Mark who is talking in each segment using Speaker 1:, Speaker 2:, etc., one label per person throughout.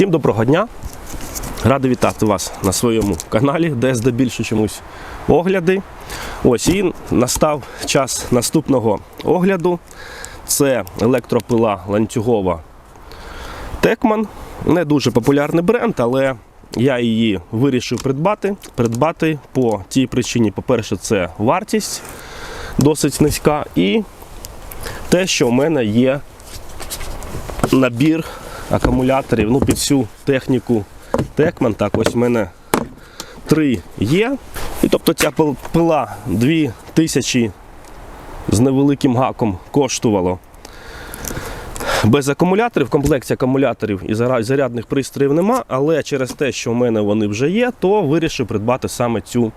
Speaker 1: Всім доброго дня! Радий вітати вас на своєму каналі, де здебільшого чомусь огляди. Ось і настав час наступного огляду. Це електропила ланцюгова Текман. Не дуже популярний бренд, але я її вирішив придбати. Придбати по тій причині, по-перше, це вартість досить низька, і те, що в мене є набір акумуляторів ну, під всю техніку Текман. Так, ось в мене три є. І тобто ця пила 2000 з невеликим гаком коштувало. Без акумуляторів, в комплекті акумуляторів і зарядних пристроїв нема, але через те, що в мене вони вже є, то вирішив придбати саме цю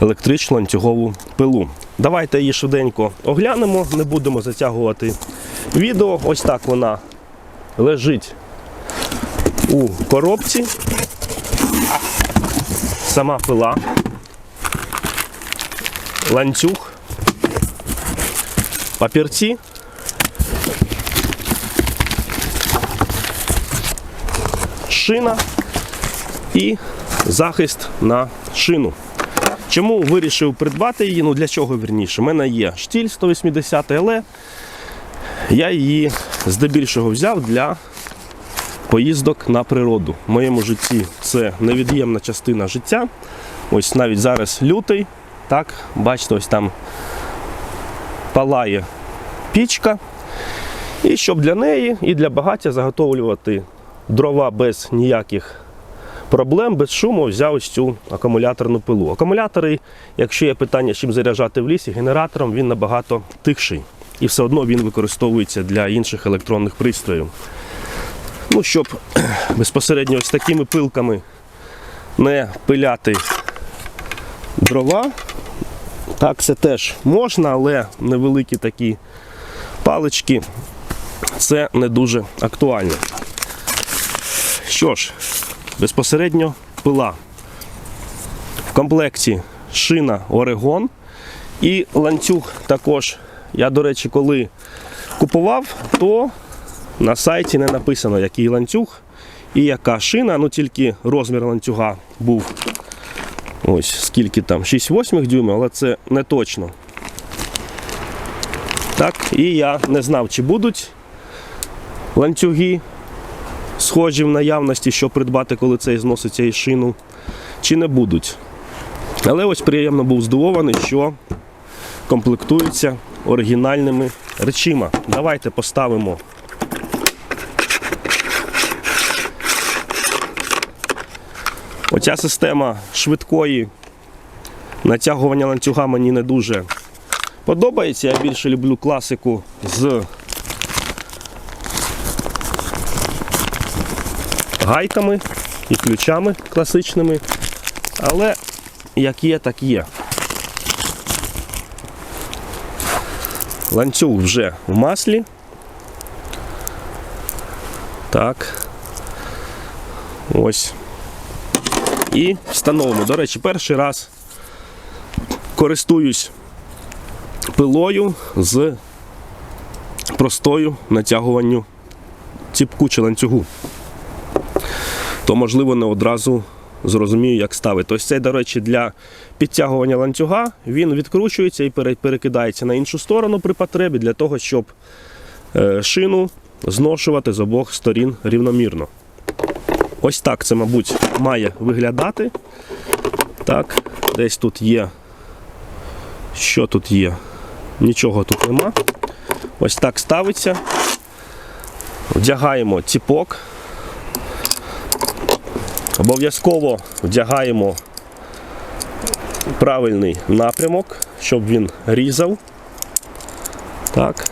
Speaker 1: електричну ланцюгову пилу. Давайте її швиденько оглянемо, не будемо затягувати відео. Ось так вона лежить у коробці. Сама пила, ланцюг, папірці. Шина і захист на шину. Чому вирішив придбати її? Ну для чого вірніше? У мене є штіль 180, але я її здебільшого взяв для поїздок на природу. В моєму житті це невід'ємна частина життя. Ось навіть зараз лютий. Так, бачите, ось там палає пічка. І щоб для неї і для багаття заготовлювати дрова без ніяких проблем, без шуму, взяв ось цю акумуляторну пилу. Акумулятори, якщо є питання, чим заряджати в лісі, генератором він набагато тихший. І все одно він використовується для інших електронних пристроїв. Ну, щоб безпосередньо ось такими пилками не пиляти дрова. Так, це теж можна, але невеликі такі палички це не дуже актуально. Що ж, безпосередньо пила. В комплекті шина Орегон і ланцюг також. Я, до речі, коли купував, то на сайті не написано, який ланцюг і яка шина, ну тільки розмір ланцюга був. Ось скільки там, 6-8 дюймів, але це не точно. Так, і я не знав, чи будуть ланцюги схожі в наявності, що придбати, коли цей зноситься із шину, чи не будуть. Але ось приємно був здивований, що комплектуються оригінальними речима. Давайте поставимо Оця система швидкої натягування ланцюга мені не дуже подобається. Я більше люблю класику з гайками і ключами класичними. Але як є, так є. Ланцюг вже в маслі. Так. Ось. І встановимо. До речі, перший раз користуюсь пилою з простою натягуванню ціпку чи ланцюгу. То, можливо, не одразу зрозумію, як ставити. Ось цей, до речі, для підтягування ланцюга він відкручується і перекидається на іншу сторону при потребі для того, щоб е, шину зношувати з обох сторін рівномірно. Ось так це, мабуть, має виглядати. Так, десь тут є. Що тут є? Нічого тут нема. Ось так ставиться. Вдягаємо ціпок. Обов'язково вдягаємо правильний напрямок, щоб він різав. Так.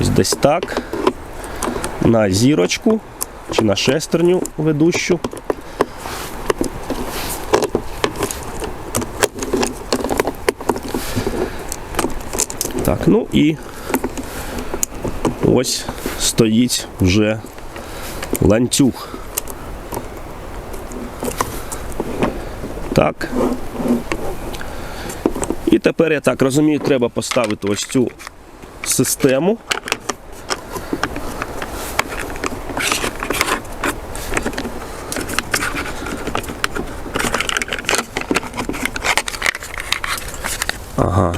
Speaker 1: Ось десь так. На зірочку чи на шестерню ведущу. Так, ну і ось стоїть вже ланцюг. Так. І тепер, я так розумію, треба поставити ось цю систему. Ага,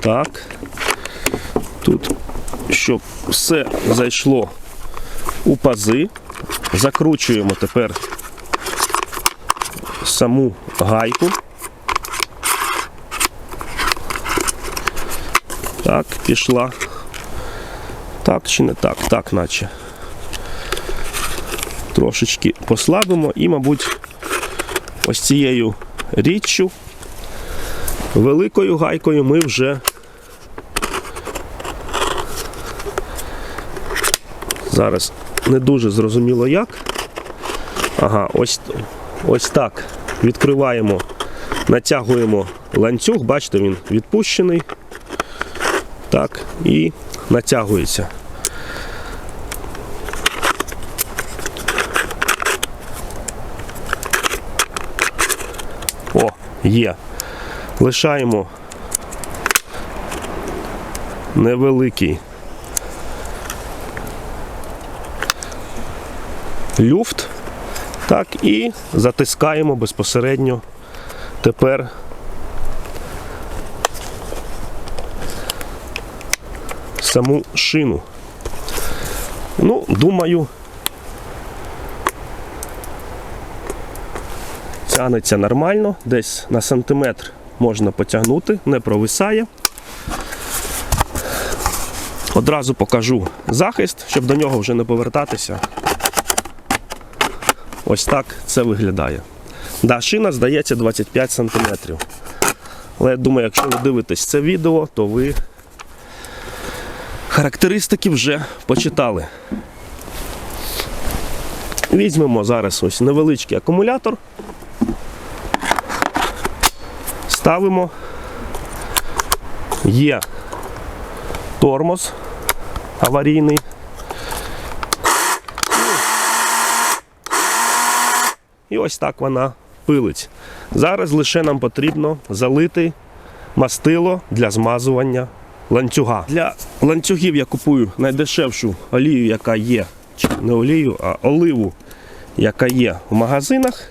Speaker 1: так. Тут, щоб все зайшло у пази, закручуємо тепер саму гайку. Так, пішла. Так чи не так? Так, наче. Трошечки послабимо і, мабуть, ось цією річчю, великою гайкою ми вже зараз не дуже зрозуміло як. Ага, ось, ось так. Відкриваємо, натягуємо ланцюг, бачите, він відпущений. Так, і натягується. О, є. Лишаємо невеликий люфт. Так, і затискаємо безпосередньо тепер саму шину. Ну, думаю, тягнеться нормально, десь на сантиметр можна потягнути, не провисає. Одразу покажу захист, щоб до нього вже не повертатися. Ось так це виглядає. Да, шина здається 25 см. Але я думаю, якщо ви дивитесь це відео, то ви характеристики вже почитали. Візьмемо зараз ось невеличкий акумулятор. Ставимо. Є тормоз аварійний. І ось так вона пилить. Зараз лише нам потрібно залити мастило для змазування ланцюга. Для ланцюгів я купую найдешевшу олію, яка є, чи не олію, а оливу, яка є в магазинах.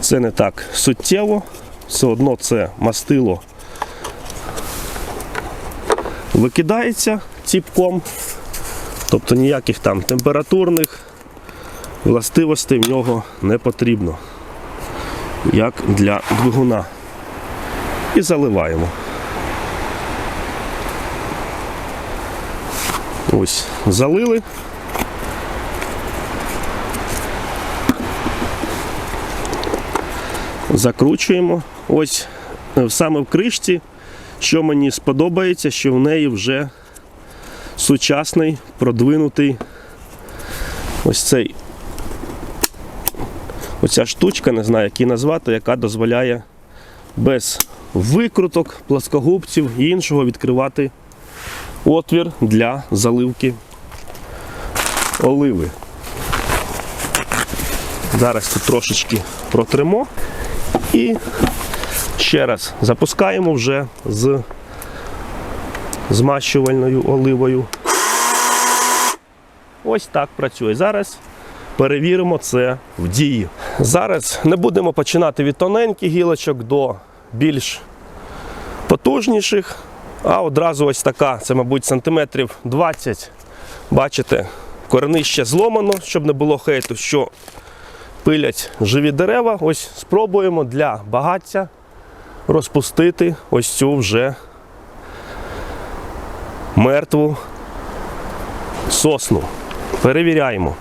Speaker 1: Це не так суттєво, все одно це мастило викидається ціпком, тобто ніяких там температурних властивостей в нього не потрібно, як для двигуна. І заливаємо. Ось, залили. Закручуємо. Ось е, саме в кришці, що мені сподобається, що в неї вже сучасний продвинутий ось цей оця штучка, не знаю, як її назвати, яка дозволяє без викруток, плоскогубців і іншого відкривати отвір для заливки оливи. Зараз тут трошечки протримо і ще раз запускаємо вже з змащувальною оливою. Ось так працює. Зараз перевіримо це в дії. Зараз не будемо починати від тоненьких гілочок до більш потужніших, а одразу ось така, це, мабуть, сантиметрів 20. Бачите, коренище зломано, щоб не було хейту, що пилять живі дерева. Ось спробуємо для багаття розпустити ось цю вже мертву сосну. Перевіряємо.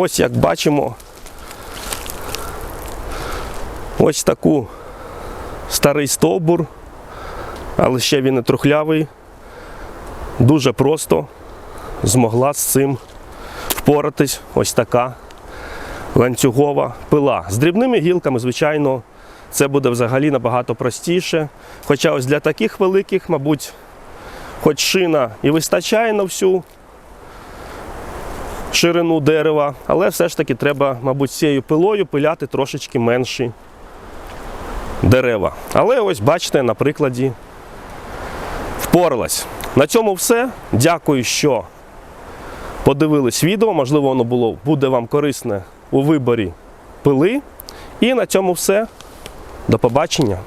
Speaker 1: Ось як бачимо, ось таку старий стовбур, але ще він не трухлявий. Дуже просто змогла з цим впоратись ось така ланцюгова пила. З дрібними гілками, звичайно, це буде взагалі набагато простіше. Хоча ось для таких великих, мабуть, хоч шина і вистачає на всю ширину дерева, але все ж таки треба, мабуть, цією пилою пиляти трошечки менші дерева. Але ось бачите, на прикладі впоралась. На цьому все. Дякую, що подивились відео. Можливо, воно було, буде вам корисне у виборі пили. І на цьому все. До побачення.